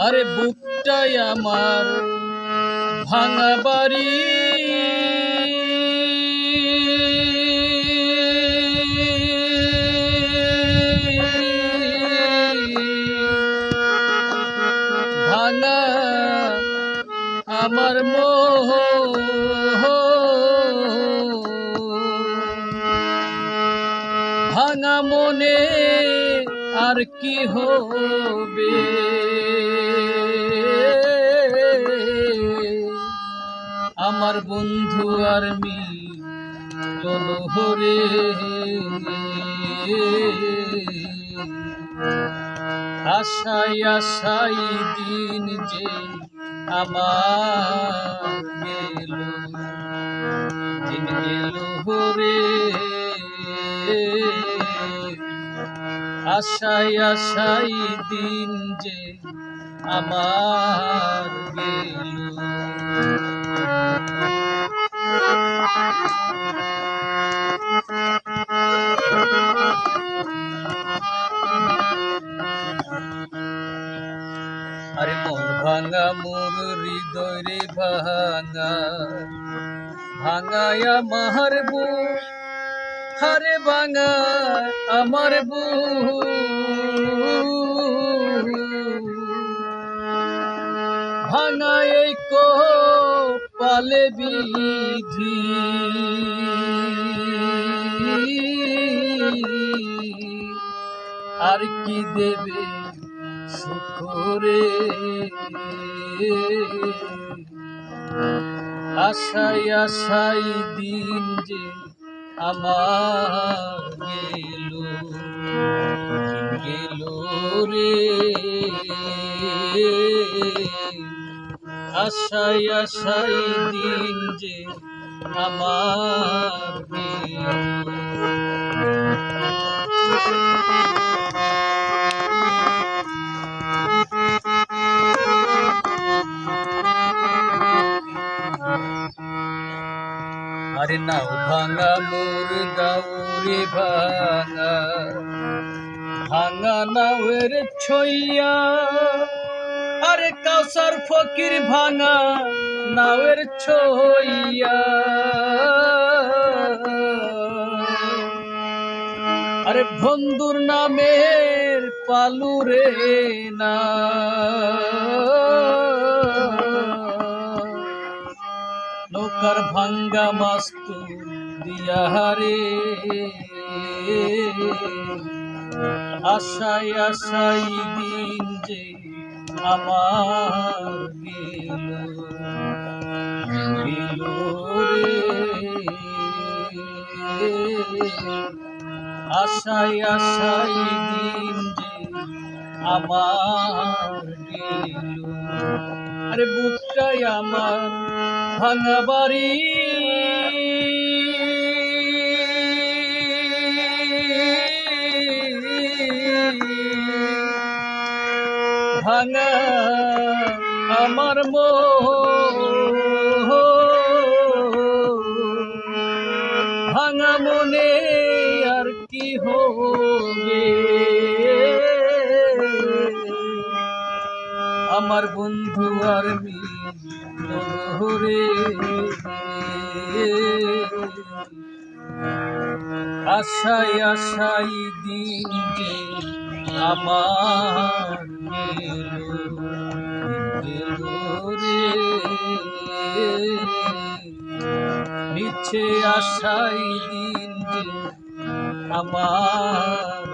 আরে বুকটাই আমার ভাঙা বাড়ি। ভাঙা আমার মোহ। ভাঙা মনে আর কি হবে? আমার বন্ধু আর মি চলো হরে আশাই আশাই দিন যে আমার গেল, দিন গেল হরে। আশাই আশাই দিন যে আমার গেল। ভাঙা মোর হৃদয় রে ভাঙা। ভাঙায়া মাহার বু হারে ভাঙা আমার বু ভাঙা কো পালে বিধি। আর কি দেবে সুখরে আশাই আশাই দিন যে আমার গেল গেল রে। আশাই আশাই দিন যে আমার গেল। আরে নাও ভাঙা মোর গাউরে ভাঙা। ভাঙা নাওয়ের ছইয়া, আরে কাউসার ফকির ভাঙা নাওয়ের ছইয়া। আরে বন্ধুর নামের পালুরে না। ভাঙ্গা মাস্তু দিয়া রে আশাই আশাই দিন যে আমার গেল গেল আশাই আশাই দিন যে আমার গেল। আরে বুকটাই আমার ভাঙা বাড়ি ভাঙা আমার মোহ ভাঙা মনে আর কি হবে? আমার বন্ধু আর আশাই আশাই দিন আমার মিছে আশাই দিন আমার